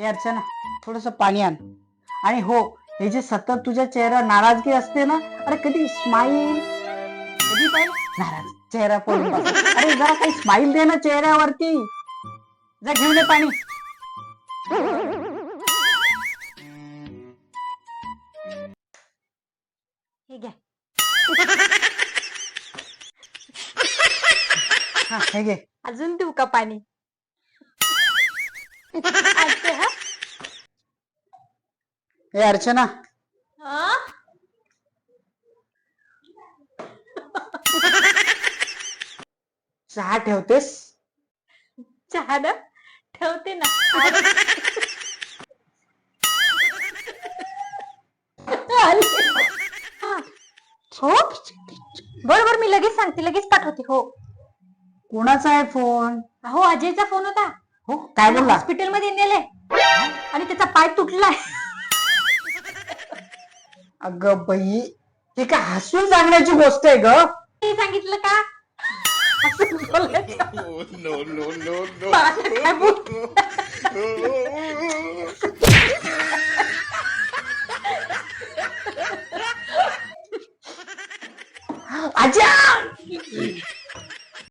हे अर्चना थोडस पाणी आण. आणि हो हे जे सतत तुझ्या चेहरा नाराजगी असते ना अरे कधी स्माईल कधी पाहिजे नाराज. चेहरा पडून अरे जरा काही स्माईल दे ना चेहऱ्यावरती. जा घेऊन ये पाणी. हे घ्या. हा हे घे. अजून देऊ का पाणी? हा. अर्चना. हा? चहा ठेवतेस? चहा ना? ठेवते ना. बरोबर मी लगेच सांगते लगेच पाठवते हो. कोणाचा आहे फोन? हो अजयचा फोन होता. हो काय बोलला? हॉस्पिटलमध्ये नेले आणि त्याचा पाय तुटलाय. अगं बाई हे काय हसून सांगण्याची गोष्ट आहे ग? ते सांगितलं का? हसून बोलायचं. Oh, no, no, no, no. मला काय बोल- आजा!